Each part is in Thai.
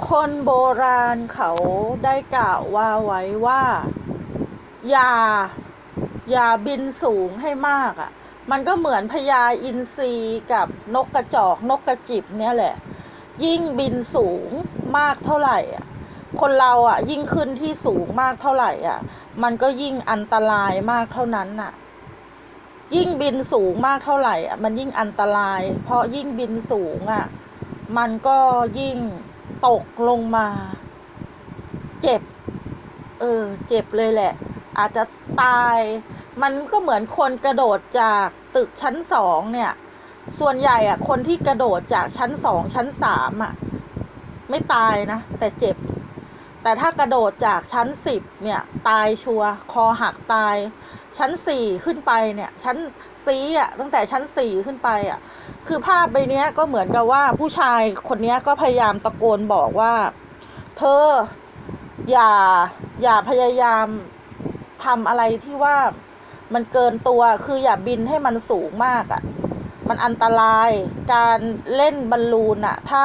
คนโบราณเขาได้กล่าวว่าไว้ว่า อย่า อย่าบินสูงให้มากอะ่ะ มันก็เหมือนพญาอินทรีกับนกกระจอกนกกระจิบเนี่ยแหละ ยิ่งบินสูงมากเท่าไหร่อะ คนเราอะ ยิ่งขึ้นที่สูงมากเท่าไหร่อะ มันก็ยิ่งอันตรายมากเท่านั้นน่ะ ยิ่งบินสูงมากเท่าไหร่อะ มันยิ่งอันตราย เพราะยิ่งบินสูงอะ มันก็ยิ่ง ตกลงมา เจ็บ เออ เจ็บเลยแหละ อาจจะตาย มันก็เหมือนคนกระโดดจากตึกชั้นสองเนี่ย ส่วนใหญ่อะคนที่กระโดดจากชั้นสองชั้นสามอะไม่ตายนะ แต่เจ็บ แต่ถ้ากระโดดจากชั้นสิบเนี่ย ตายชัว คอหักตาย ชั้นสี่ขึ้นไปเนี่ย ชั้น ซีอะตั้งแต่ชั้นสี่ขึ้นไปอะ คือภาพใบเนี้ยก็เหมือนกับว่าผู้ชายคนนี้ก็พยายามตะโกนบอกว่า เธอ อย่า อย่าพยายามทำอะไรที่ว่ามันเกินตัวคืออย่าบินให้มันสูงมากอะ่ะ มันอันตรายการเล่นบอลลูนอะ่ะ ถ้า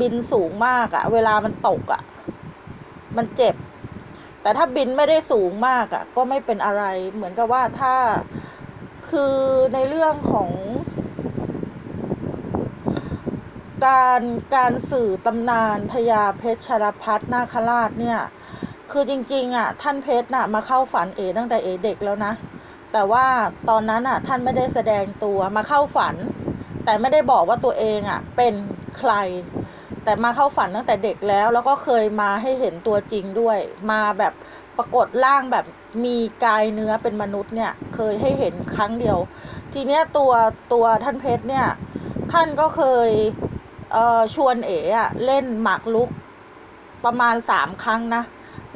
บินสูงมากอะ่ะ เวลามันตกอะ่ะ มันเจ็บ แต่ถ้าบินไม่ได้สูงมากอะ่ะ ก็ไม่เป็นอะไรเหมือนกับว่าถ้า คือในเรื่องของ การการสื่อตำนานพญาเพชรชรพัฒนาคราชเนี่ย คือจริงๆอะท่านเพชรน่ะมาเข้าฝันเอตั้งแต่เอเด็กแล้วนะ แต่ว่าตอนนั้นอะท่านไม่ได้แสดงตัวมาเข้าฝัน แต่ไม่ได้บอกว่าตัวเองอะเป็นใคร แต่มาเข้าฝันตั้งแต่เด็กแล้ว แล้วก็เคยมาให้เห็นตัวจริงด้วย มาแบบปรากฏร่างแบบ มีกายเนื้อเป็นมนุษย์เนี่ยเคยให้เห็นครั้งเดียว ทีเนี้ยตัวตัวท่านเพชรเนี่ยท่านก็เคยเอ่อชวนเอ๋อะเล่นหมากรุกประมาณสามครั้งนะ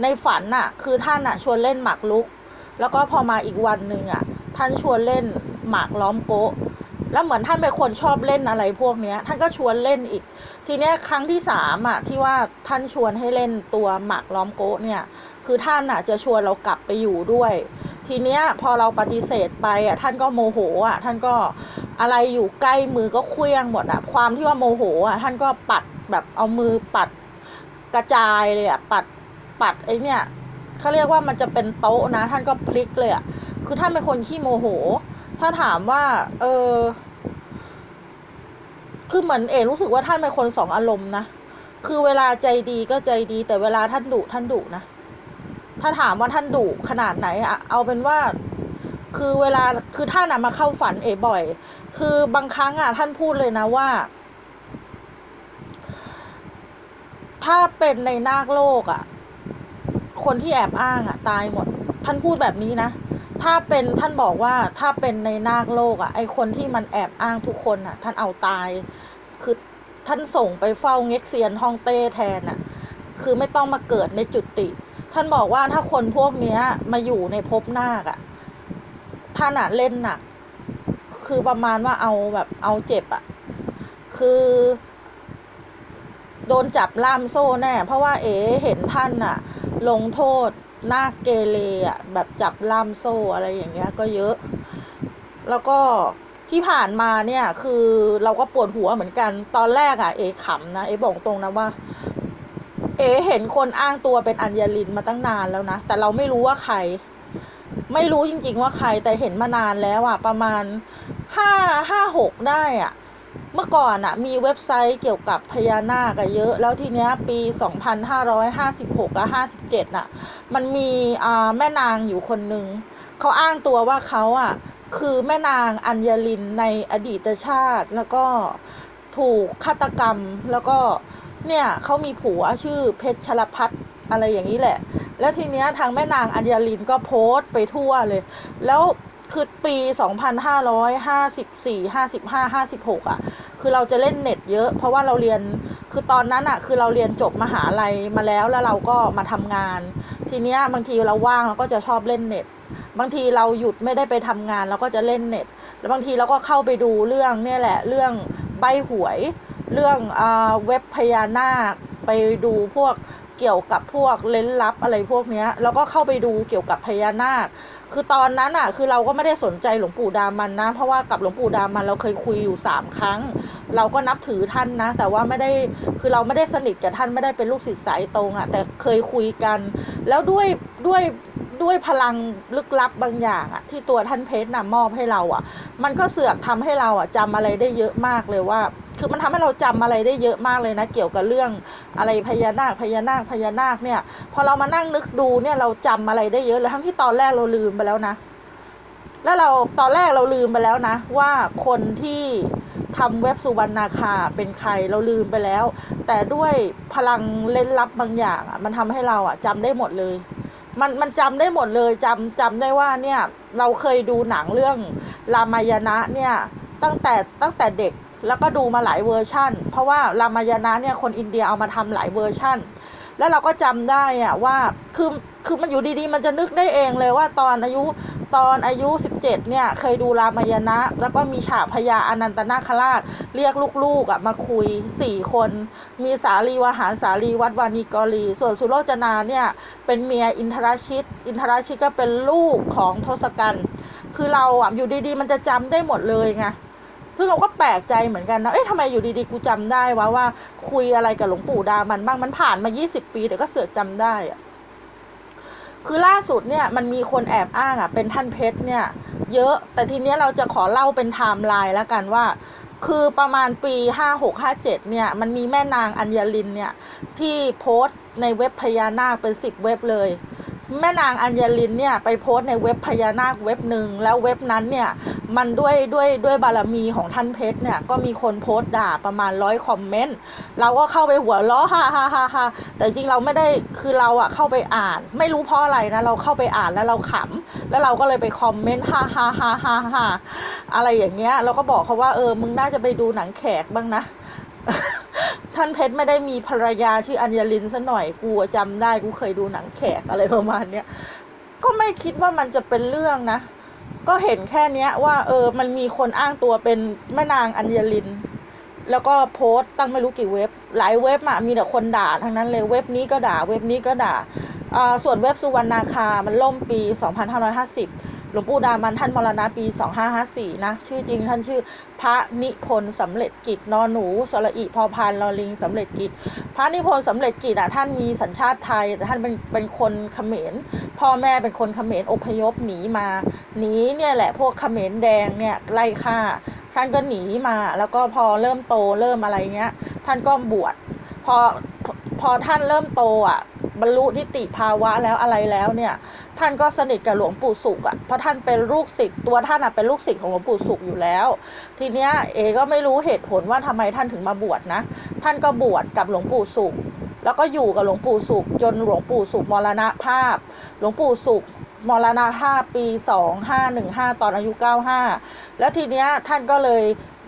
ในฝันน่ะคือท่านน่ะชวนเล่นหมากรุก แล้วก็พอมาอีกวันหนึ่งอะท่านชวนเล่นหมากล้อมโก๊ะแล้วเหมือนท่านเป็นคนชอบเล่นอะไรพวกเนี้ย ท่านก็ชวนเล่นอีก ทีเนี้ยครั้งที่สามอะที่ว่าท่านชวนให้เล่นตัวหมากล้อมโก๊ะเนี่ย คือท่านอะจะชวนเรากลับไปอยู่ด้วย ทีเนี้ยพอเราปฏิเสธไปอะท่านก็โมโหอะท่านก็อะไรอยู่ใกล้มือก็เคลี้ยงหมดอะความที่ว่าโมโหอะท่านก็ปัดแบบเอามือปัดกระจายเลยอะปัดปัดไอ้เนี่ยเขาเรียกว่ามันจะเป็นโต๊ะนะ ท่านก็พลิกเลยอะคือท่านเป็นคนขี้โมโห ถ้าถามว่า เออคือเหมือนเอรู้สึกว่าท่านเป็นคนสองอารมณ์นะ คือเวลาใจดีก็ใจดี แต่เวลาท่านดุท่านดุนะ ถ้าถามว่าท่านดุขนาดไหนอะเอาเป็นว่า คือเวลาคือท่านอะมาเข้าฝันเอบ่อย คือบางครั้งอะท่านพูดเลยนะว่า ถ้าเป็นในนาคโลกอะคนที่แอบอ้างอะตายหมด ท่านพูดแบบนี้นะถ้าเป็นท่านบอกว่าถ้าเป็นในนาคโลกอะไอคนที่มันแอบอ้างทุกคนอะท่านเอาตาย คือท่านส่งไปเฝ้าเง็กเซียนฮ่องเต้แทนอะคือไม่ต้องมาเกิดในจุติ ท่านบอกว่าถ้าคนพวกเนี้ย มาอยู่ในภพนาคอะท่านอะเล่นหนัก คือประมาณว่าเอาแบบเอาเจ็บอะคือ โดนจับล่ามโซ่แน่ เพราะว่าเอ๋เห็นท่านน่ะลงโทษนาคเกเรอะแบบจับล่ามโซ่อะไรอย่างเงี้ย ก็เยอะ แล้วก็ที่ผ่านมาเนี่ย คือเราก็ปวดหัวเหมือนกัน ตอนแรกอะเอ๋ขำนะเอ๋บอกตรงนะว่า เอ๋เห็นคนอ้างตัวเป็นอัญญลินมาตั้งนานแล้วนะ แต่เราไม่รู้ว่าใคร ไม่รู้จริง ๆ ว่าใครแต่เห็นมานานแล้วอะประมาณห้าห้าหกได้อะเมื่อก่อนอะมีเว็บไซต์เกี่ยวกับพญานาคอะเยอะ แล้วทีเนี้ยปี 2556กับ57น่ะ มันมีอ่าแม่นางอยู่คนหนึ่งเขาอ้างตัวว่าเขาอะคือแม่นางอัญญลินในอดีตชาติ แล้วก็ถูกฆาตกรรมแล้วก็ เนี่ยเขามีผัวชื่อเพชรชลพัฒน์อะไรอย่างนี้แหละ แล้วทีเนี้ยทางแม่นางอัญญาลินก็โพสต์ไปทั่วเลย แล้วคือปี 2554 55 56 อะ คือเราจะเล่นเน็ตเยอะ เพราะว่าเราเรียน คือตอนนั้นอะ คือเราเรียนจบมหาลัยมาแล้วแล้วเราก็มาทำงาน ทีเนี้ยบางทีเราว่างเราก็จะชอบเล่นเน็ต บางทีเราหยุดไม่ได้ไปทำงานเราก็จะเล่นเน็ต แล้วบางทีเราก็เข้าไปดูเรื่องเนี่ยแหละ เรื่องใบหวย เรื่องอ่าเว็บพญานาคไปดูพวกเกี่ยวกับพวกเล้นลับอะไรพวกเนี้ยแล้วก็เข้าไปดูเกี่ยวกับพญานาค คือตอนนั้นอะคือเราก็ไม่ได้สนใจหลวงปู่ดามันนะ เพราะว่ากับหลวงปู่ดามันเราเคยคุยอยู่สามครั้ง เราก็นับถือท่านนะ แต่ว่าไม่ได้คือเราไม่ได้สนิทกับท่านไม่ได้เป็นลูกศิษย์สายตรงอะแต่เคยคุยกัน แล้วด้วยด้วยด้วยพลังลึกลับบางอย่างอะที่ตัวท่านเพชรนำมอบให้เราอะมันก็เสือกทำให้เราอะจำอะไรได้เยอะมากเลยว่า คือมันทำให้เราจำอะไรได้เยอะมากเลยนะ เกี่ยวกับเรื่องอะไรพญานาคพญานาคพญานาคเนี่ย พอเรามานั่งนึกดูเนี่ยเราจำอะไรได้เยอะเลยทั้งที่ตอนแรกเราลืมไปแล้วนะ แล้วเราตอนแรกเราลืมไปแล้วนะ ว่าคนที่ทำเว็บสุวรรณาคาเป็นใครเราลืมไปแล้ว แต่ด้วยพลังเล่นลับบางอย่างอะมันทำให้เราอะจำได้หมดเลยมันมันจำได้หมดเลยจำจำได้ว่าเนี่ยเราเคยดูหนังเรื่องรามายณะเนี่ยตั้งแต่ตั้งแต่เด็ก แล้วก็ดูมาหลายเวอร์ชั่น เพราะว่ารามายณะเนี่ยคนอินเดียเอามาทำหลายเวอร์ชั่น แล้วเราก็จำได้อะว่าคือคือมันอยู่ดีๆ มันจะนึกได้เองเลยว่าตอนอายุตอนอายุ 17 เนี่ย เคยดูรามายณะ แล้วก็มีฉากพญาอนันตนาคราช เรียกลูกๆอะมาคุยสี่คน มีสาลีวหารสาลีวัดวานีกรี ส่วนสุโรจนาเนี่ย เป็นเมียอินทรชิต อินทรชิตก็เป็นลูกของทศกัณฐ์คือเราอะอยู่ดีๆ มันจะจำได้หมดเลยไง ซึ่งเราก็แปลกใจเหมือนกันนะ เอ๊ะทำไมอยู่ดีๆ กูจำได้วะว่าคุยอะไรกับหลวงปู่ดามันบ้าง มันผ่านมา 20 ปีแต่ก็เสือกจำได้อะคือล่าสุดเนี่ยมันมีคนแอบอ้างอะ เป็นท่านเพชรเนี่ย เยอะ แต่ทีเนี้ยเราจะขอเล่าเป็นไทม์ไลน์แล้วกันว่า คือประมาณปี 5657 เนี่ย มันมีแม่นางอัญญลินเนี่ย ที่โพสต์ในเว็บพญานาคเป็น 10 เว็บเลย แม่นางอัญญลินเนี่ยไปโพสต์ในเว็บพญานาคเว็บหนึ่งแล้วเว็บนั้นเนี่ยมันด้วยด้วยด้วยบารมีของท่านเพชรเนี่ยก็มีคนโพสต์ด่าประมาณร้อยคอมเมนต์เราก็เข้าไปหัวล้อฮ่าฮ่าฮ่าฮ่าแต่จริงเราไม่ได้คือเราอะเข้าไปอ่าน ไม่รู้เพราะอะไรนะเราเข้าไปอ่านแล้วเราขำแล้วเราก็เลยไปคอมเมนต์ฮ่าฮ่าฮ่าฮ่าฮ่าอะไรอย่างเงี้ยเราก็บอกเขาว่าเออมึงน่าจะไปดูหนังแขกบ้างนะ ท่านเพชรไม่ได้มีภรรยาชื่ออัญญลินซะหน่อยกูอะจำได้กูเคยดูหนังแขกอะไรประมาณเนี้ยก็ไม่คิดว่ามันจะเป็นเรื่องนะ ก็เห็นแค่เนี้ยว่า เออ มันมีคนอ้างตัวเป็นแม่นางอัญญลิน แล้วก็โพสต์ตั้งไม่รู้กี่เว็บ หลายเว็บอะมีแต่คนด่าทั้งนั้นเลยเว็บนี้ก็ด่า เว็บนี้ก็ด่าอ่าส่วนเว็บสุวรรณาคา มันล่มปี 2550 หลวงปู่ดามันท่านมรณะปี 2554 นะ ชื่อจริงท่านชื่อพระนิพนธ์สำเร็จกิจนอหนูสระอิพอพานลอลิงสำเร็จกิจ พระนิพนธ์สำเร็จกิจอะท่านมีสัญชาติไทยแต่ท่านเป็นเป็นคนเขมร พ่อแม่เป็นคนเขมรอพยพหนีมาหนีเนี่ยแหละพวกเขมรแดงเนี่ยไล่ฆ่า ท่านก็หนีมาแล้วก็พอเริ่มโตเริ่มอะไรเงี้ย ท่านก็บวชพอพอพอท่านเริ่มโตอะบรรลุนิติภาวะแล้วอะไรแล้วเนี่ย ท่านก็สนิทกับหลวงปู่สุขอะเพราะท่านเป็นลูกศิษย์ตัวท่านอะเป็นลูกศิษย์ของหลวงปู่สุขอยู่แล้ว ทีเนี้ยเอก็ไม่รู้เหตุผลว่าทำไมท่านถึงมาบวชนะ ท่านก็บวชกับหลวงปู่สุขแล้วก็อยู่กับหลวงปู่สุขจนหลวงปู่สุขมรณภาพ หลวงปู่สุขมรณภาพปี 2515 ตอนอายุ 95 แล้วทีเนี้ยท่านก็เลย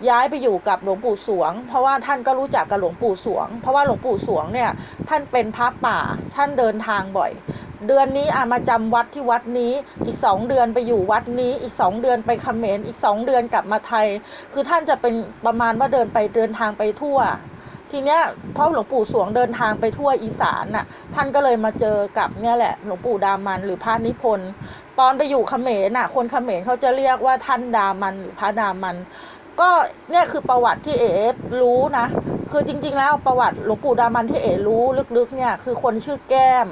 ย้ายไปอยู่กับหลวงปู่สวง เพราะว่าท่านก็รู้จักกับหลวงปู่สวง เพราะว่าหลวงปู่สวงเนี่ยท่านเป็นพระป่าท่านเดินทางบ่อย เดือนนี้อะมาจำวัดที่วัดนี้ อีกสองเดือนไปอยู่วัดนี้ อีกสองเดือนไปเขมรอีกสองเดือนกลับมาไทย คือท่านจะเป็นประมาณว่าเดินไปเดินทางไปทั่ว ทีเนี้ยเพราะหลวงปู่สวงเดินทางไปทั่วอีสานน่ะ ท่านก็เลยมาเจอกับเนี่ยแหละหลวงปู่ดามันหรือพระนิพนธ์ตอนไปอยู่เขมรน่ะ คนเขมรเขาจะเรียกว่าท่านดามันหรือพระดามันก็เนี่ยคือประวัติที่เอ๋รู้นะ คือจริง ๆ แล้วประวัติหลวงปู่ดามันที่เอ๋รู้ลึกๆเนี่ยคือคนชื่อแก้ม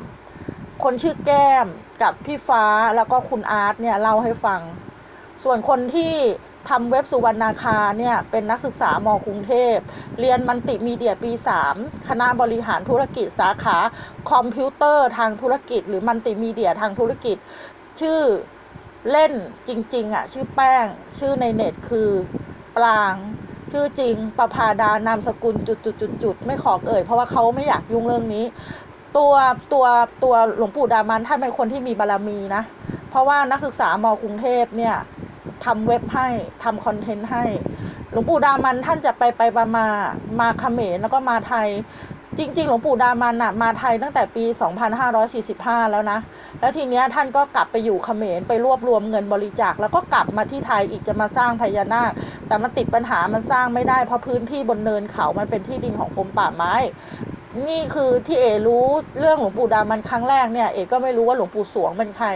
คนชื่อแก้มกับพี่ฟ้าแล้วก็คุณอาร์ตเนี่ยเล่าให้ฟัง ส่วนคนที่ทำเว็บสุวรรณาคาเนี่ยเป็นนักศึกษามกรุงเทพ เรียนมัลติมีเดียปี 3 คณะบริหารธุรกิจสาขาคอมพิวเตอร์ทางธุรกิจ หรือมัลติมีเดียทางธุรกิจ ชื่อเล่นจริงๆอะชื่อแป้ง ชื่อในเน็ตคือปลางชื่อจริงประพาดานามสกุลจุดๆๆๆไม่ขอเอ่ย เพราะว่าเขาไม่อยากยุ่งเรื่องนี้ ตัวตัวตัวหลวงปู่ดามันท่านเป็นคนที่มีบารมีนะ เพราะว่านักศึกษามกรุงเทพเนี่ยทำเว็บให้ทำคอนเทนต์ให้ หลวงปู่ดามันท่านจะไปไปมามามาเขมรแล้วก็มาไทย จริง ๆ หลวงปู่ดามันน่ะมาไทยตั้งแต่ปี 2545 แล้วนะ แล้วทีเนี้ยท่านก็กลับไปอยู่เขมรไปรวบรวมเงินบริจาค แล้วก็กลับมาที่ไทยอีกจะมาสร้างพญานาค แต่มันติดปัญหามันสร้างไม่ได้เพราะพื้นที่บนเนินเขามันเป็นที่ดินของกรมป่าไม้ นี่คือที่เอรู้เรื่องหลวงปู่ดามันครั้งแรกเนี่ยเอก็ไม่รู้ว่าหลวงปู่สวงเป็นใคร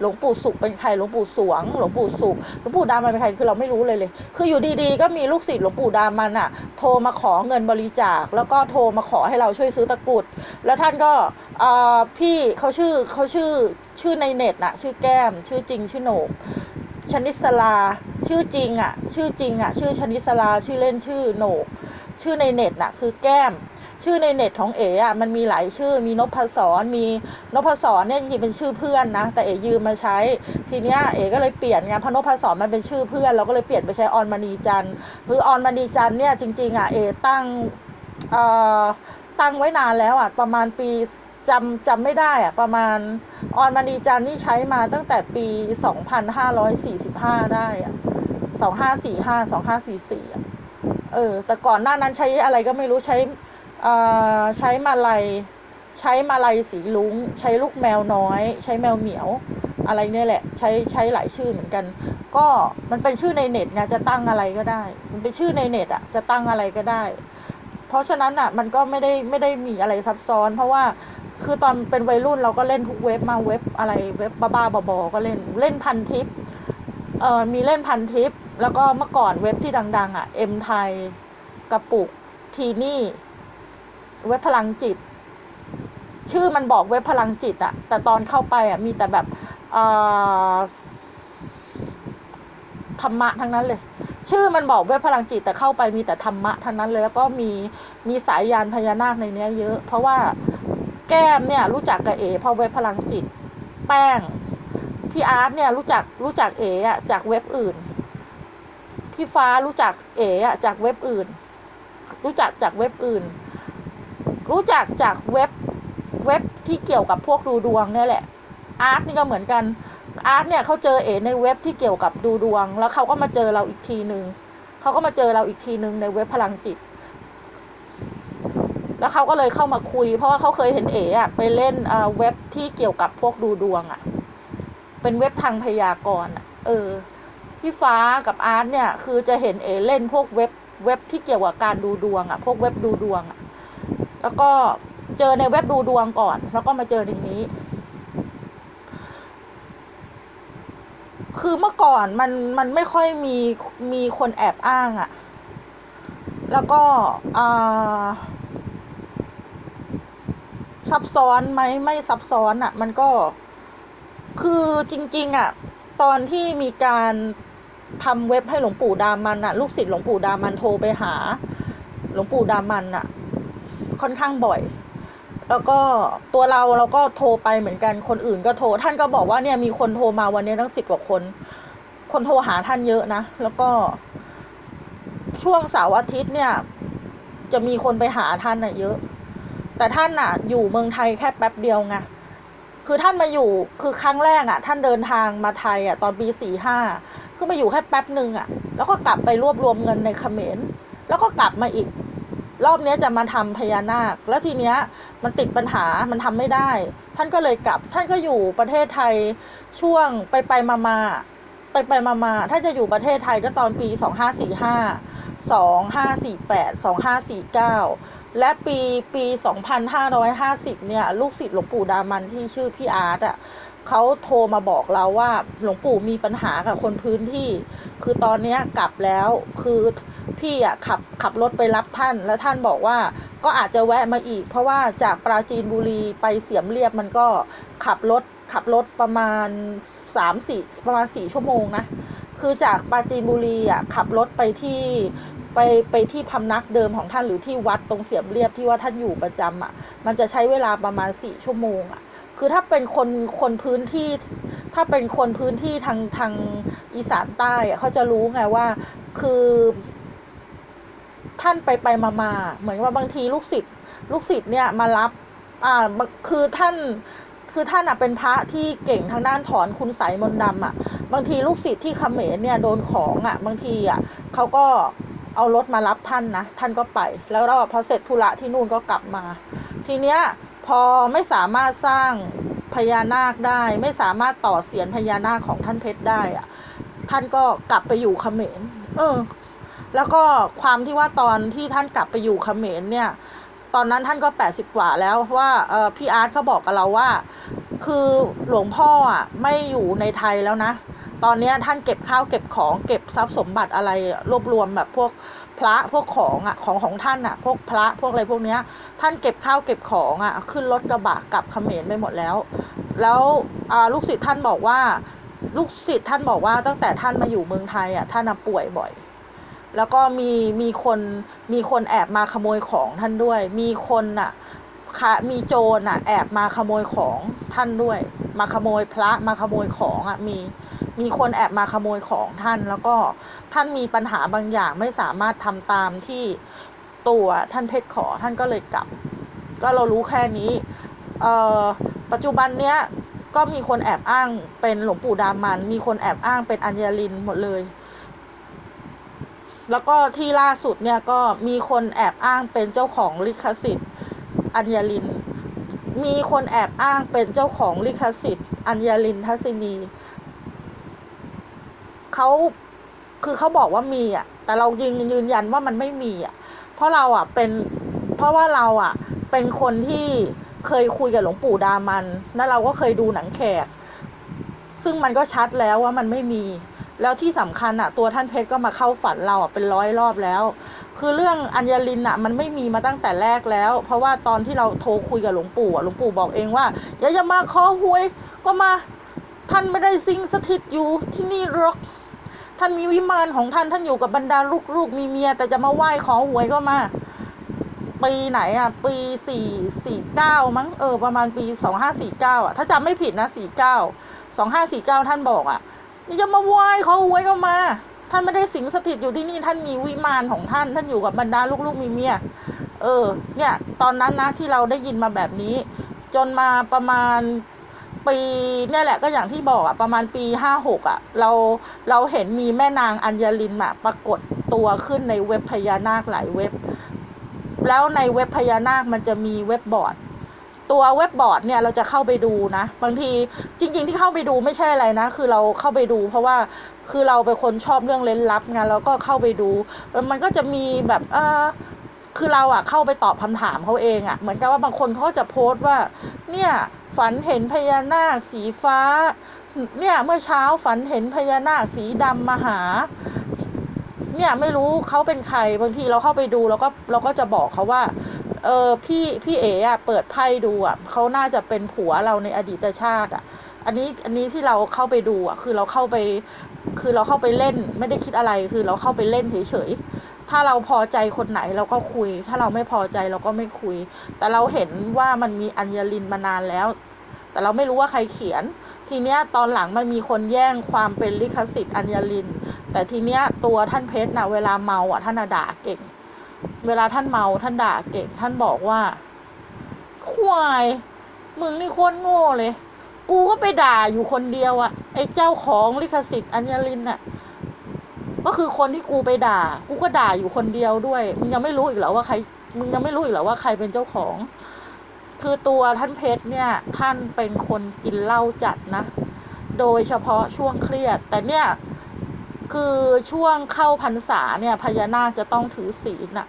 หลวงปู่สุขเป็นใครหลวงปู่สวง หลวงปู่สุขหลวงปู่ดามันเป็นใครคือเราไม่รู้เลยเลย คืออยู่ดีๆ ก็มีลูกศิษย์หลวงปู่ดามันอะโทรมาขอเงินบริจาค แล้วก็โทรมาขอให้เราช่วยซื้อตะกรุด แล้วท่านก็พี่เขาชื่อเขาชื่อชื่อในเน็ตนะชื่อแก้ม ชื่อจริงชื่อโหนกชนิสลาชื่อจริงอะชื่อจริงอะชื่อชนิสลาชื่อเล่นชื่อโหนก ชื่อในเน็ตนะคือแก้ม ชื่อในเน็ตของเอ๋อะมันมีหลายชื่อมีนพศรมีนพศรเนี่ยจริงๆเป็นชื่อเพื่อนนะ แต่เอ๋ยืมมาใช้ ทีเนี้ยเอ๋ก็เลยเปลี่ยนไงเพราะนพศรมันเป็นชื่อเพื่อนเราก็เลยเปลี่ยนไปใช้ออนมณีจันทร์คือออนมณีจันทร์เนี่ยจริงๆอะเอ๋ตั้งเอ่อตั้งไว้นานแล้วอะประมาณปีจำจำไม่ได้อะประมาณออนมณีจันนี่ใช้มาตั้งแต่ปี 2545 ได้อะ2545 2544อะเออ แต่ก่อนหน้านั้นใช้อะไรก็ไม่รู้ใช้ ใช้มาลัยใช้มาลัยสีลุงใช้ลูกแมวน้อย ใช้แมวเหมียว อะไรเนี่ยแหละ ใช้ใช้หลายชื่อเหมือนกัน ก็มันเป็นชื่อในเน็ตไงจะตั้งอะไรก็ได้ มันเป็นชื่อในเน็ตอะจะตั้งอะไรก็ได้ เพราะฉะนั้นอะมันก็ไม่ได้ไม่ได้มีอะไรซับซ้อน เพราะว่าคือตอนเป็นวัยรุ่นเราก็เล่นทุกเว็บมาเว็บอะไรเว็บบ้าๆบอๆก็เล่นเล่นพันทิปเออมีเล่นพันทิป แล้วก็เมื่อก่อนเว็บที่ดัง ๆอะเอ็มไทยกระปุกทีนี่ เว็บพลังจิต ชื่อมันบอกเว็บพลังจิตอะแต่ตอนเข้าไปอะมีแต่แบบธรรมะทั้งนั้นเลย ชื่อมันบอกเว็บพลังจิตแต่เข้าไปมีแต่ธรรมะทั้งนั้นเลย แล้วก็มีมีสายยานพญานาคในเนี้ยเยอะ เพราะว่าแก้มเนี่ยรู้จักกับเอเพราะเว็บพลังจิต แป้งพี่อาร์ตเนี่ยรู้จักรู้จักเออะจากเว็บอื่น พี่ฟ้ารู้จักเออะจากเว็บอื่น รู้จักจากเว็บอื่น รู้จักจากเว็บเว็บที่เกี่ยวกับพวกดูดวงเนี่ยแหละ อาร์ตนี่ก็เหมือนกัน อาร์ตเนี่ยเขาเจอเอ๋ในเว็บที่เกี่ยวกับดูดวง แล้วเขาก็มาเจอเราอีกทีหนึ่งเขาก็มาเจอเราอีกทีหนึ่งในเว็บพลังจิต แล้วเขาก็เลยเข้ามาคุย เพราะว่าเขาเคยเห็นเอ๋อะไปเล่นเอ่อเว็บที่เกี่ยวกับพวกดูดวงอะเป็นเว็บทางพยากรณ์เออพี่ฟ้ากับอาร์ตเนี่ย คือจะเห็นเอเล่นพวกเว็บเว็บที่เกี่ยวกับการดูดวงอะพวกเว็บดูดวงอะ แล้วก็เจอในเว็บดูดวงก่อน แล้วก็มาเจอในนี้ คือเมื่อก่อนมันมันไม่ค่อยมีมีคนแอบอ้างอะแล้วก็อ่าซับซ้อนไหมไม่ซับซ้อนอะมันก็คือจริง ๆอะตอนที่มีการทำเว็บให้หลวงปู่ดามันอะลูกศิษย์หลวงปู่ดามันโทรไปหา หลวงปู่ดามันอะ ค่อนข้างบ่อย แล้วก็ตัวเราเราก็โทรไปเหมือนกันคนอื่นก็โทร ท่านก็บอกว่าเนี่ยมีคนโทรมาวันนี้ตั้งสิบกว่าคน คนโทรหาท่านเยอะนะ แล้วก็ ช่วงเสาร์อาทิตย์เนี่ย จะมีคนไปหาท่านน่ะเยอะ แต่ท่านน่ะ อยู่เมืองไทยแค่แป๊บเดียวไงคือท่านมาอยู่คือครั้งแรกอะ ท่านเดินทางมาไทยอะ ตอนปีสี่ห้าคือมาอยู่แค่แป๊บหนึ่งอะ แล้วก็กลับไปรวบรวมเงินในเขมรแล้วก็กลับมาอีก รอบนี้จะมาทำพญานาค แล้วทีเนี้ยมันติดปัญหามันทำไม่ได้ ท่านก็เลยกลับ ท่านก็อยู่ประเทศไทยช่วงไปไปมามาไปไปมามาท่านจะอยู่ประเทศไทยก็ตอนปีสองห้าสี่ห้าสองห้าสี่แปดสองห้าสี่เก้าและปีปีสองพันห้าร้อยห้าสิบเนี่ย ลูกศิษย์หลวงปู่ดามันที่ชื่อพี่อาร์ตอะเขาโทรมาบอกเราว่าหลวงปู่มีปัญหากับคนพื้นที่ คือตอนเนี้ยกลับแล้วคือ พี่อะขับขับรถไปรับท่าน แล้วท่านบอกว่าก็อาจจะแวะมาอีก เพราะว่าจากปราจีนบุรีไปเสียมเรียบมันก็ขับรถขับรถประมาณสามสี่ประมาณสี่ชั่วโมงนะ คือจากปราจีนบุรีอะขับรถไปที่ไปไปที่พำนักเดิมของท่านหรือที่วัดตรงเสียมเรียบที่ว่าท่านอยู่ประจำอะ มันจะใช้เวลาประมาณสี่ชั่วโมงอะ คือถ้าเป็นคนคนพื้นที่ ถ้าเป็นคนพื้นที่ทางทางอีสานใต้อะเขาจะรู้ไงว่า คือ ท่านไปไปมามาเหมือนว่าบางทีลูกศิษย์ลูกศิษย์เนี่ยมารับอ่าคือท่านคือท่านอะเป็นพระที่เก่งทางด้านถอนคุณไสยมนต์ดำอะ บางทีลูกศิษย์ที่เขมรเนี่ยโดนของอะ บางทีอะเขาก็เอารถมารับท่านนะ ท่านก็ไป แล้วเราพอเสร็จธุระที่นู่นก็กลับมา ทีเนี้ยพอไม่สามารถสร้างพญานาคได้ ไม่สามารถต่อเสียนพญานาคของท่านเพชรได้อะ ท่านก็กลับไปอยู่เขมร เออ แล้วก็ความที่ว่าตอนที่ท่านกลับไปอยู่เขมรเนี่ย ตอนนั้นท่านก็แปดสิบกว่าแล้วว่าพี่อาร์ตเขาบอกกับเราว่า คือหลวงพ่ออะไม่อยู่ในไทยแล้วนะ ตอนนี้ท่านเก็บข้าวเก็บของเก็บทรัพย์สมบัติอะไรรวบรวมแบบพวกพระพวกของอะของของท่านอะ พวกพระพวกอะไรพวกเนี้ย ท่านเก็บข้าวเก็บของอะขึ้นรถกระบะกลับเขมรไปหมดแล้ว แล้วลูกศิษย์ท่านบอกว่าลูกศิษย์ท่านบอกว่าตั้งแต่ท่านมาอยู่เมืองไทยอะท่านน่ะป่วยบ่อย แล้วก็มีมีคนมีคนแอบมาขโมยของท่านด้วย มีคนอะค่ะมีโจรอะแอบมาขโมยของท่านด้วย มาขโมยพระมาขโมยของอะมีมีคนแอบมาขโมยของท่าน แล้วก็ท่านมีปัญหาบางอย่างไม่สามารถทำตามที่ตัวท่านเพชรขอท่านก็เลยกลับ ก็เรารู้แค่นี้เอ่อปัจจุบันเนี้ยก็มีคนแอบอ้างเป็นหลวงปู่ดามัน มีคนแอบอ้างเป็นอัญญาลินหมดเลย แล้วก็ที่ล่าสุดเนี่ยก็มีคนแอบอ้างเป็นเจ้าของลิขสิทธิ์ อัญญลิน มีคนแอบอ้างเป็นเจ้าของลิขสิทธิ์ อัญญลินทัศนีเขาคือเขาบอกว่ามีอะ แต่เรายืนยืนยันว่ามันไม่มีอะ เพราะเราอะเป็นเพราะว่าเราอะ เป็นคนที่เคยคุยกับหลวงปู่ดามัน แล้วเราก็เคยดูหนังแขก ซึ่งมันก็ชัดแล้วว่ามันไม่มี แล้วที่สำคัญอะตัวท่านเพชรก็มาเข้าฝันเราอะเป็นร้อยรอบแล้ว คือเรื่องอัญญลินอะมันไม่มีมาตั้งแต่แรกแล้ว เพราะว่าตอนที่เราโทรคุยกับหลวงปู่อะหลวงปู่บอกเองว่าอย่าอย่ามาขอหวยก็มาท่านไม่ได้สิงสถิตอยู่ที่นี่หรอกท่านมีวิมานของท่านท่านอยู่กับบรรดาลูกๆ มีเมียแต่จะมาไหว้ขอหวยก็มา ปีไหนอะ ปีสี่สี่เก้ามั้งเออประมาณปีสองห้าสี่เก้าอะ ถ้าจำไม่ผิดนะสี่เก้าสองห้าสี่เก้าท่านบอกอะ นี่จะมาไหว้ขอหวยก็มา ท่านไม่ได้สิงสถิตอยู่ที่นี่ท่านมีวิมานของท่าน ท่านอยู่กับบรรดาลูกๆมีเมียเออ เนี่ย ตอนนั้นนะที่เราได้ยินมาแบบนี้ จนมาประมาณปีเนี่ยแหละก็อย่างที่บอกอะประมาณปีห้าหกอะเราเราเห็นมีแม่นางอัญญลินอะปรากฏตัวขึ้นในเว็บพญานาคหลายเว็บ แล้วในเว็บพญานาคมันจะมีเว็บบอร์ด ตัวเว็บบอร์ดเนี่ยเราจะเข้าไปดูนะ บางทีจริง ๆ ที่เข้าไปดูไม่ใช่อะไรนะ คือเราเข้าไปดู เพราะว่าคือเราเป็นคนชอบเรื่องเล้นลับไงเราก็เข้าไปดูมันก็จะมีแบบเออคือเราอะเข้าไปตอบคำถามเขาเองอะเหมือนกับว่าบางคนเขาจะโพสต์ว่า เนี่ยฝันเห็นพญานาคสีฟ้า เนี่ยเมื่อเช้าฝันเห็นพญานาคสีดำมาหา เนี่ยไม่รู้เขาเป็นใครบางทีเราเข้าไปดูเราก็เราก็จะบอกเขาว่า เออพี่พี่เอ๋อะเปิดไพ่ดูอะเขาน่าจะเป็นผัวเราในอดีตชาติอะอันนี้อันนี้ที่เราเข้าไปดูอะคือเราเข้าไป คือเราเข้าไปเล่น ไม่ได้คิดอะไร คือเราเข้าไปเล่นเฉยๆถ้าเราพอใจคนไหนเราก็คุย ถ้าเราไม่พอใจเราก็ไม่คุย แต่เราเห็นว่ามันมีอัญญลินมานานแล้ว แต่เราไม่รู้ว่าใครเขียน ทีเนี้ยตอนหลังมันมีคนแย่งความเป็นลิขสิทธิ์อัญญลิน แต่ทีเนี้ยตัวท่านเพชรนะเวลาเมาอะท่านน่ะด่าเก่ง เวลาท่านเมาท่านด่าเก่งท่านบอกว่า ควายมึงนี่โคตรโง่เลย กูก็ไปด่าอยู่คนเดียวอะ่ะไอ้เจ้าของลิขสิทธิ์อัญญลินอะก็คือคนที่กูไปด่า กูก็ด่าอยู่คนเดียวด้วย มึงยังไม่รู้อีกเหรอว่าใคร มึงยังไม่รู้อีกเหรอว่าใครเป็นเจ้าของ คือตัวท่านเพชรเนี่ย ท่านเป็นคนกินเหล้าจัดนะ โดยเฉพาะช่วงเครียด แต่เนี่ย คือช่วงเข้าพรรษาเนี่ยพญานาคจะต้องถือศีลน่ะ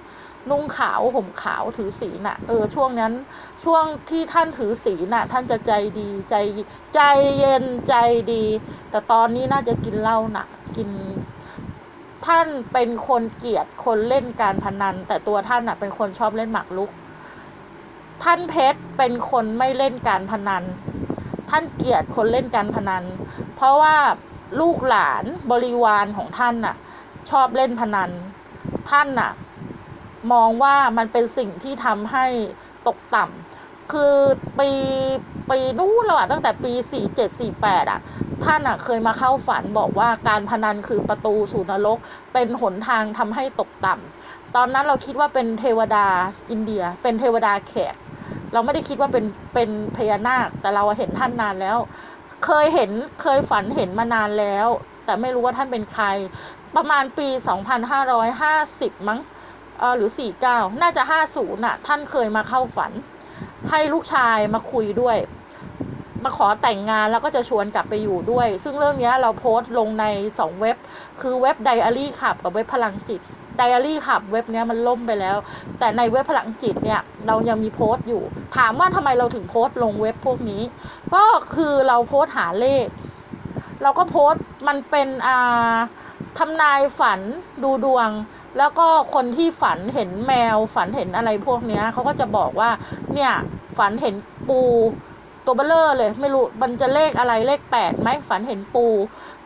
นุ่งขาวห่มขาวถือศีลน่ะ เออช่วงนั้นช่วงที่ท่านถือศีลน่ะ ท่านจะใจดีใจใจเย็นใจดี แต่ตอนนี้น่าจะกินเหล้าหนักกิน ท่านเป็นคนเกียดคนเล่นการพนัน แต่ตัวท่านน่ะ เป็นคนชอบเล่นหมากรุก ท่านเพชรเป็นคนไม่เล่นการพนัน ท่านเกียดคนเล่นการพนัน เพราะว่า ลูกหลานบริวารของท่านน่ะ ชอบเล่นพนัน ท่านน่ะ มองว่ามันเป็นสิ่งที่ทำให้ตกต่ำคือปีปีนู้นแล้วอะตั้งแต่ปีสี่เจ็ดสี่แปดอะท่านอะเคยมาเข้าฝันบอกว่าการพนันคือประตูสู่นรก เป็นหนทางทำให้ตกต่ำตอนนั้นเราคิดว่าเป็นเทวดาอินเดีย เป็นเทวดาแขก เราไม่ได้คิดว่าเป็นเป็นพญานาคแต่เราเห็นท่านนานแล้ว เคยเห็นเคยฝันเห็นมานานแล้ว แต่ไม่รู้ว่าท่านเป็นใคร ประมาณปี 2550 มั้งเออหรือ 49 น่าจะ 50น่ะ ท่านเคยมาเข้าฝัน ให้ลูกชายมาคุยด้วย มาขอแต่งงานแล้วก็จะชวนกลับไปอยู่ด้วย ซึ่งเรื่องนี้เราโพสต์ลงในสองเว็บ คือเว็บไดอารี่ขับกับเว็บพลังจิต ไดอารี่ขับเว็บนี้มันล่มไปแล้ว แต่ในเว็บพลังจิตเนี่ยเรายังมีโพสต์อยู่ ถามว่าทำไมเราถึงโพสต์ลงเว็บพวกนี้ ก็คือเราโพสต์หาเลข เราก็โพสต์มันเป็นอ่าทำนายฝันดูดวง แล้วก็คนที่ฝันเห็นแมว ฝันเห็นอะไรพวกนี้เขาก็จะบอกว่าเนี่ยฝันเห็นปู ตัวเบลเลอร์เลย ไม่รู้มันจะเลขอะไรเลขแปดไหมฝันเห็นปู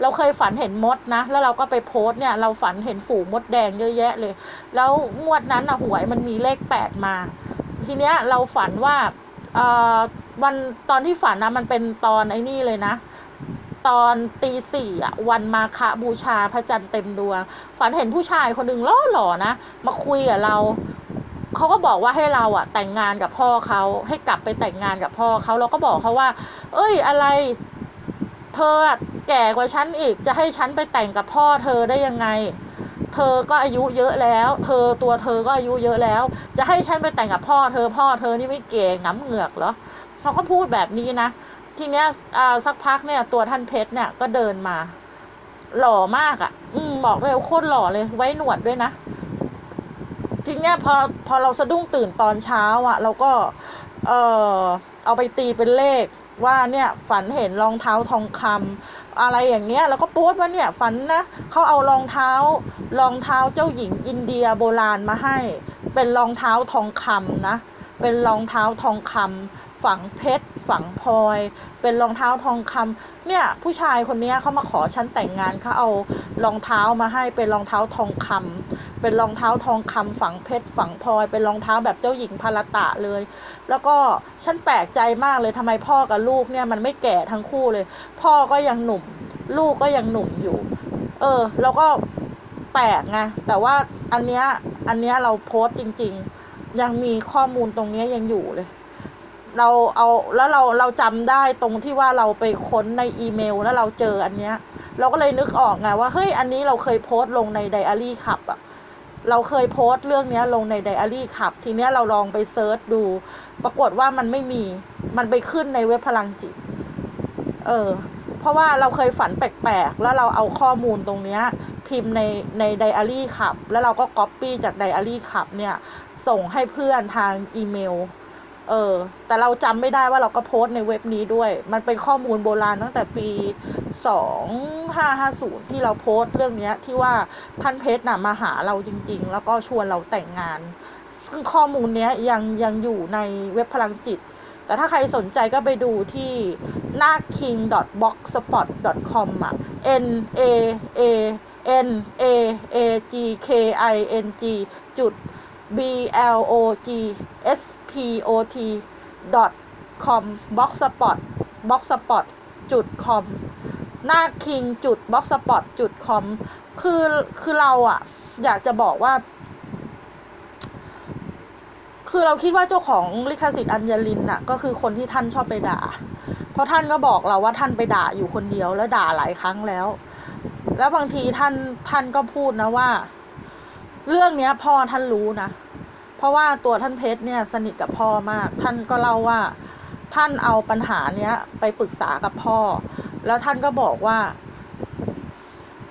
เราเคยฝันเห็นมดนะ แล้วเราก็ไปโพสเนี่ย เราฝันเห็นฝูงมดแดงเยอะแยะเลย แล้วงวดนั้นอะหวยมันมีเลขแปดมา ทีเนี้ยเราฝันว่าเอ่อวันตอนที่ฝันนะมันเป็นตอนไอ้นี่เลยนะตอนตีสี่อะวันมาฆบูชาพระจันทร์เต็มดวงฝันเห็นผู้ชายคนหนึ่งล่อหล่อนะ มาคุยกับเรา เขาก็บอกว่าให้เราอะแต่งงานกับพ่อเขาให้กลับไปแต่งงานกับพ่อเขาเราก็บอกเขาว่า เอ้ยอะไร เธอแก่กว่าฉันอีก จะให้ฉันไปแต่งกับพ่อเธอได้ยังไง เธอก็อายุเยอะแล้ว เธอตัวเธอก็อายุเยอะแล้ว จะให้ฉันไปแต่งกับพ่อเธอพ่อเธอนี่ไม่เก๋งำเหงือกเหรอเขาก็พูดแบบนี้นะทีเนี้ยอ่าสักพักเนี่ย ตัวท่านเพชรเนี่ยก็เดินมา หล่อมากอะ่ะ อืมบอกเลยโคตรหล่อเลย ไว้หนวดด้วยนะ ทีเนี้ยพอพอเราสะดุ้งตื่นตอนเช้าอะ่ะ เราก็เออเอาไปตีเป็นเลขว่าเนี่ยฝันเห็นรองเท้าทองคำอะไรอย่างเงี้ยแล้วก็โพสต์ว่าเนี่ยฝันนะเขาเอารองเท้ารองเท้าเจ้าหญิงอินเดียโบราณมาให้ เป็นรองเท้าทองคำนะ เป็นรองเท้าทองคำ ฝังเพชร ฝังพลอย เป็นรองเท้าทองคำเนี่ยผู้ชายคนนี้เขามาขอฉันแต่งงานเขาเอารองเท้ามาให้เป็นรองเท้าทองคำเป็นรองเท้าทองคำฝังเพชร ฝังพลอย เป็นรองเท้าแบบเจ้าหญิงพาราตะเลย แล้วก็ฉันแปลกใจมากเลยทำไมพ่อกับลูกเนี่ยมันไม่แก่ทั้งคู่เลย พ่อก็ยังหนุ่ม ลูกก็ยังหนุ่มอยู่ เออ แล้วก็แปลกไงแต่ว่าอันเนี้ยอันเนี้ยเราโพสต์จริง ๆ ยังมีข้อมูลตรงเนี้ยยังอยู่เลย เราเอาแล้วเราเราจำได้ตรงที่ว่าเราไปค้นในอีเมลแล้วเราเจออันเนี้ย เราก็เลยนึกออกไงว่าเฮ้ยอันนี้เราเคยโพสต์ลงในไดอารี่ขับอะเราเคยโพสต์เรื่องนี้ลงในไดอารี่ขับ ทีเนี้ยเราลองไปเซิร์ชดู ปรากฏว่ามันไม่มี มันไปขึ้นในเว็บพลังจิต เออ เพราะว่าเราเคยฝันแปลกๆ แล้วเราเอาข้อมูลตรงเนี้ย พิมพ์ในในไดอารี่ขับ แล้วเราก็ก๊อปปี้จากไดอารี่ขับเนี่ย ส่งให้เพื่อนทางอีเมล เออ แต่เราจำไม่ได้ว่าเราก็โพสต์ในเว็บนี้ด้วย มันเป็นข้อมูลโบราณตั้งแต่ปีสองห้าห้าศูนย์ที่เราโพสต์เรื่องเนี้ย ที่ว่าท่านเพชรน่ะมาหาเราจริง ๆ แล้วก็ชวนเราแต่งงาน ซึ่งข้อมูลเนี้ยยังยังอยู่ในเว็บพลังจิต แต่ถ้าใครสนใจก็ไปดูที่ n a k i n g b o x s p o t com อะ n a a n a a g k i n g จุด b l o g s p o t com boxspot boxspot จุด com หน้า king จุด boxspot จุด com คือคือเราอะอยากจะบอกว่า คือเราคิดว่าเจ้าของลิขสิทธิ์อัญญลินน่ะ ก็คือคนที่ท่านชอบไปด่า เพราะท่านก็บอกเราว่าท่านไปด่าอยู่คนเดียวแล้วด่าหลายครั้งแล้ว แล้วบางทีท่านท่านก็พูดนะว่า เรื่องเนี้ยพ่อท่านรู้นะ ราะว่าตัวท่านเพชรเนี่ยสนิทกับพ่อมาก ท่านก็เล่าว่าท่านเอาปัญหาเนี้ยไปปรึกษากับพ่อ แล้วท่านก็บอกว่า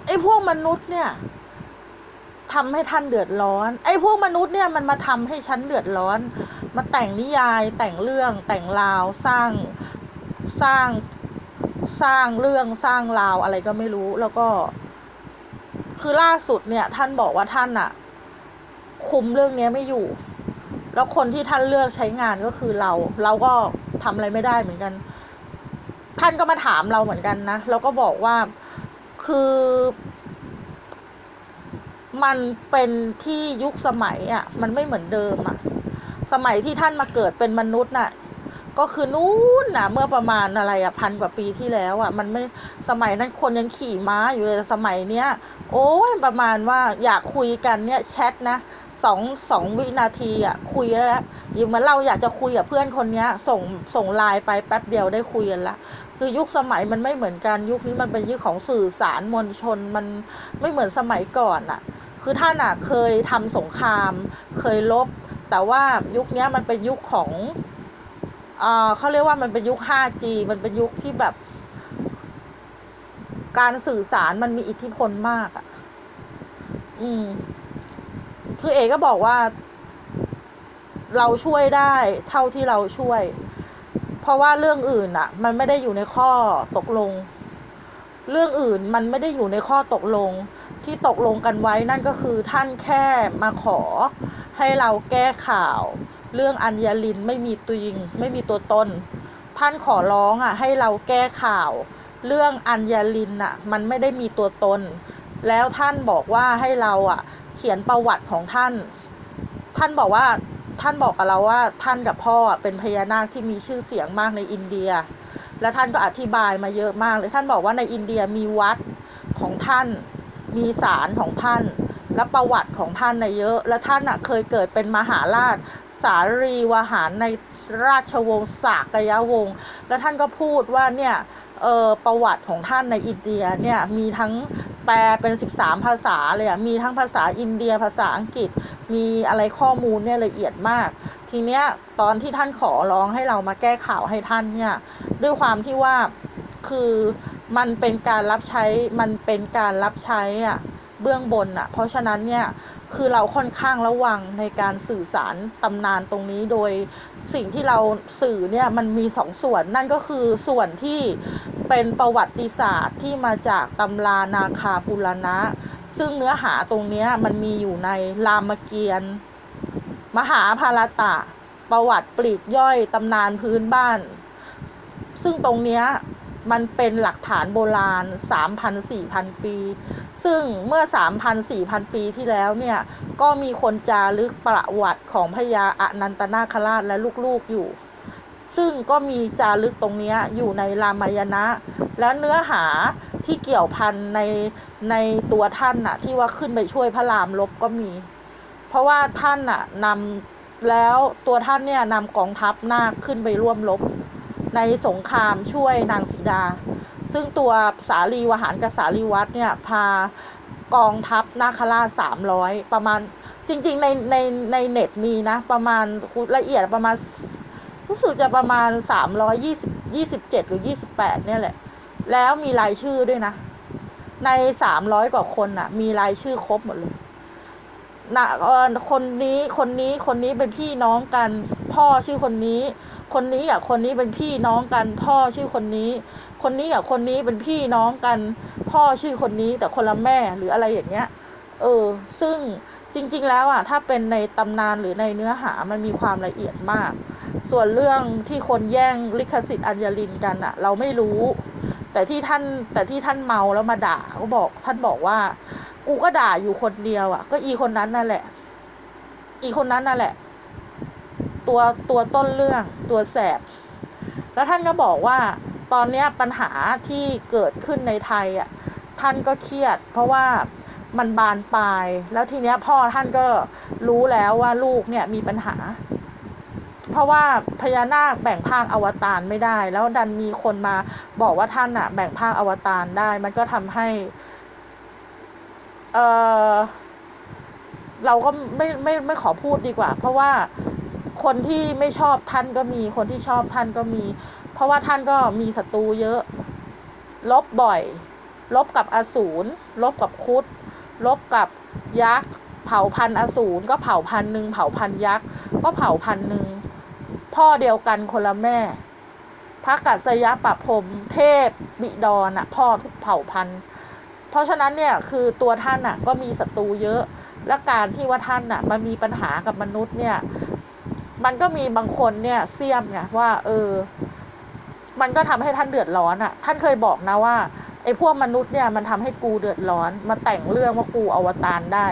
ไอ้พวกมนุษย์เนี่ยทำให้ท่านเดือดร้อน ไอ้พวกมนุษย์เนี่ยมันมาทำให้ฉันเดือดร้อน มาแต่งนิยาย แต่งเรื่องแต่งราวสร้างสร้างสร้างเรื่องสร้างราวอะไรก็ไม่รู้ แล้วก็ คือล่าสุดเนี่ย ท่านบอกว่าท่านอะ คุมเรื่องนี้ไม่อยู่ แล้วคนที่ท่านเลือกใช้งานก็คือเรา เราก็ทำอะไรไม่ได้เหมือนกัน ท่านก็มาถามเราเหมือนกันนะเราก็บอกว่าคือ มันเป็นที่ยุคสมัยอะ่ะ มันไม่เหมือนเดิมอะ่ะ สมัยที่ท่านมาเกิดเป็นมนุษย์น่ะก็คือนู้นน่ะเมื่อประมาณอะไรอะพันกว่าปีที่แล้วอะ่ะมันไม่สมัยนั้นคนยังขี่ม้าอยู่เลยสมัยเนี้ย โอ้ยประมาณว่าอยากคุยกันเนี่ยแชทนะ สองสองวินาทีอะคุยแล้วอย่างเหมือนเราอยากจะคุยกับเพื่อนคนเนี้ยส่งส่งไลน์ไปแป๊บเดียวได้คุยกันละคือยุคสมัยมันไม่เหมือนกันยุคนี้มันเป็นยุคของสื่อสารมวลชนมันไม่เหมือนสมัยก่อนอะคือท่านอะเคยทำสงคราม เคยลบ แต่ว่ายุคนี้มันเป็นยุคของอ่าเขาเรียกว่ามันเป็นยุค 5G มันเป็นยุคที่แบบ การสื่อสารมันมีอิทธิพลมากอะ่ะ อืม คือเอก็บอกว่า เราช่วยได้เท่าที่เราช่วย เพราะว่าเรื่องอื่นอะมันไม่ได้อยู่ในข้อตกลง เรื่องอื่นมันไม่ได้อยู่ในข้อตกลงที่ตกลงกันไว้นั่นก็คือท่านแค่มาขอ ให้เราแก้ข่าว เรื่องอัญญลินไม่มีตัวจริงไม่มีตัวตน ท่านขอร้องอะให้เราแก้ข่าว เรื่องอัญญลินอะ มันไม่ได้มีตัวตน แล้วท่านบอกว่าให้เราอะ ขียนประวัติของท่าน ท่านบอกว่าท่านบอกกับเราว่าท่านกับพ่อเป็นพญานาคที่มีชื่อเสียงมากในอินเดีย และท่านก็อธิบายมาเยอะมากเลยท่านบอกว่าในอินเดียมีวัดของท่าน มีศาลของท่าน และประวัติของท่านนะเยอะ และท่านอะเคยเกิดเป็นมหาราชสารีวหารใน ราชวงศ์สากยวงศ์แล้วท่านก็พูดว่าเนี่ยประวัติของท่านในอินเดียเนี่ยมีทั้งแปลเป็น 13 ภาษาเลยอะมีทั้งภาษาอินเดียภาษาอังกฤษ มีอะไรข้อมูลเนี่ยละเอียดมาก ทีเนี้ยตอนที่ท่านขอร้องให้เรามาแก้ข่าวให้ท่านเนี่ยด้วยความที่ว่าคือมันเป็นการรับใช้มันเป็นการรับใช้อะเบื้องบนอะเพราะฉะนั้นเนี่ย คือเราค่อนข้างระวังในการสื่อสารตำนานตรงนี้โดยสิ่งที่เราสื่อเนี่ยมันมีสองส่วน นั่นก็คือส่วนที่เป็นประวัติศาสตร์ที่มาจากตำรานาคาปุรณะ ซึ่งเนื้อหาตรงนี้มันมีอยู่ในรามเกียรติ์มหาภารตะ ประวัติปลีกย่อยตำนานพื้นบ้าน ซึ่งตรงเนี้ย มันเป็นหลักฐานโบราณ 3,000-4,000 ปี ซึ่งเมื่อ 3,000-4,000 ปีที่แล้วเนี่ย ก็มีคนจารึกประวัติของพญาอนันตนาคราชและลูกๆอยู่ ซึ่งก็มีจารึกตรงนี้อยู่ในรามายณะ และเนื้อหาที่เกี่ยวพันในในตัวท่านน่ะที่ว่าขึ้นไปช่วยพระรามลบก็มี เพราะว่าท่านน่ะนำแล้วตัวท่านเนี่ยนำกองทัพนาคขึ้นไปร่วมรบ ในสงครามช่วยนางสีดา ซึ่งตัวสาลีวหารกับสาลีวัดเนี่ยพากองทัพนาคราชสามร้อยประมาณจริงๆในในในเน็ตมีนะ ประมาณละเอียดประมาณรู้สึกจะประมาณสามร้อยยี่สิบยี่สิบเจ็ดหรือยี่สิบแปดเนี่ยแหละ แล้วมีรายชื่อด้วยนะ ในสามร้อยกว่าคนน่ะ มีรายชื่อครบหมดเลย นะคนนี้คนนี้คนนี้เป็นพี่น้องกัน พ่อชื่อคนนี้ คนนี้กับคนนี้เป็นพี่น้องกัน พ่อชื่อคนนี้ คนนี้กับคนนี้เป็นพี่น้องกัน พ่อชื่อคนนี้แต่คนละแม่หรืออะไรอย่างเงี้ย เออ ซึ่งจริง ๆ แล้วอะถ้าเป็นในตำนานหรือในเนื้อหามันมีความละเอียดมาก ส่วนเรื่องที่คนแย่งลิขสิทธิ์อัญญลินกันอะ เราไม่รู้ แต่ที่ท่านแต่ที่ท่านเมาแล้วมาด่าก็บอกท่านบอกว่า กูก็ด่าอยู่คนเดียวอะ ก็อีคนนั้นนั่นแหละ อีคนนั้นนั่นแหละ ตัวตัวต้นเรื่องตัวแสบ แล้วท่านก็บอกว่า ตอนเนี้ยปัญหาที่เกิดขึ้นในไทยอะ ท่านก็เครียด เพราะว่ามันบานปลาย แล้วทีเนี้ยพ่อท่านก็รู้แล้วว่าลูกเนี่ยมีปัญหา เพราะว่าพญานาคแบ่งภาคอวตารไม่ได้ แล้วดันมีคนมาบอกว่าท่านอะแบ่งภาคอวตารได้ มันก็ทำให้ เออเราก็ไม่ไม่ไม่ขอพูดดีกว่า เพราะว่าคนที่ไม่ชอบท่านก็มี คนที่ชอบท่านก็มี เพราะว่าท่านก็มีศัตรูเยอะ ลบบ่อย ลบกับอสูรลบกับคุดลบกับยักษ์เผ่าพันธุ์อสูรก็เผ่าพันธุ์หนึ่งเผ่าพันธุ์ยักษ์ก็เผ่าพันธุ์หนึ่งพ่อเดียวกันคนละแม่ พระกัสสยปะพรมเทพบิดรน่ะพ่อทุกเผ่าพันธุ์ เพราะฉะนั้นเนี่ยคือตัวท่านน่ะก็มีศัตรูเยอะ และการที่ว่าท่านน่ะมามีปัญหากับมนุษย์เนี่ย มันก็มีบางคนเนี่ยเสียมไงว่า เออ มันก็ทำให้ท่านเดือดร้อนอะ่ะ ท่านเคยบอกนะว่าไอ้พวกมนุษย์เนี่ยมันทำให้กูเดือดร้อน มาแต่งเรื่องว่ากูอวตารได้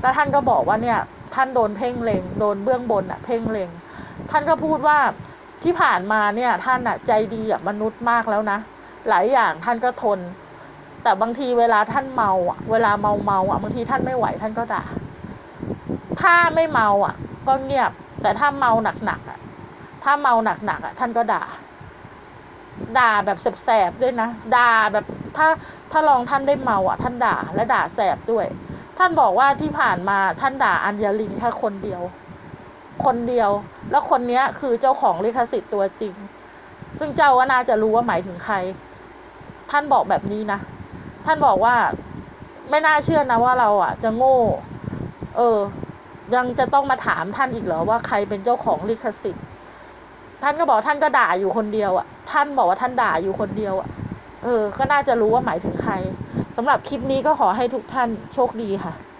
แต่ท่านก็บอกว่าเนี่ย ท่านโดนเพ่งเลงโดนเบื้องบนอะ่ะ เพ่งเลงท่านก็พูดว่าที่ผ่านมาเนี่ย ท่านอะ่ะใจดีกับมนุษย์มากแล้วนะหลายอย่างท่านก็ทน แต่บางทีเวลาท่านเมาอะ เวลาเมาเมาอะบางทีท่านไม่ไหวท่านก็ด่า ถ้าไม่เมาอะ ก็เงียบ แต่ถ้าเมาหนักๆอะ ถ้าเมาหนักๆอะ ท่านก็ด่า ด่าแบบแสบๆด้วยนะ ด่าแบบถ้าถ้าลองท่านได้เมาอะ ท่านด่าและด่าแสบด้วย ท่านบอกว่าที่ผ่านมาท่านด่าอัญญลินแค่คนเดียว คนเดียว แล้วคนเนี้ยคือเจ้าของลิขสิทธิ์ตัวจริง ซึ่งเจ้าก็น่าจะรู้ว่าหมายถึงใคร ท่านบอกแบบนี้นะ ท่านบอกว่าไม่น่าเชื่อนะว่าเราอะ จะโง่ เออ ยังจะต้องมาถามท่านอีกเหรอว่าใครเป็นเจ้าของลิขสิทธิ์ ท่านก็บอกท่านก็ด่าอยู่คนเดียวอะ ท่านบอกว่าท่านด่าอยู่คนเดียวอะ เออ ก็น่าจะรู้ว่าหมายถึงใครสำหรับคลิปนี้ก็ขอให้ทุกท่านโชคดีค่ะ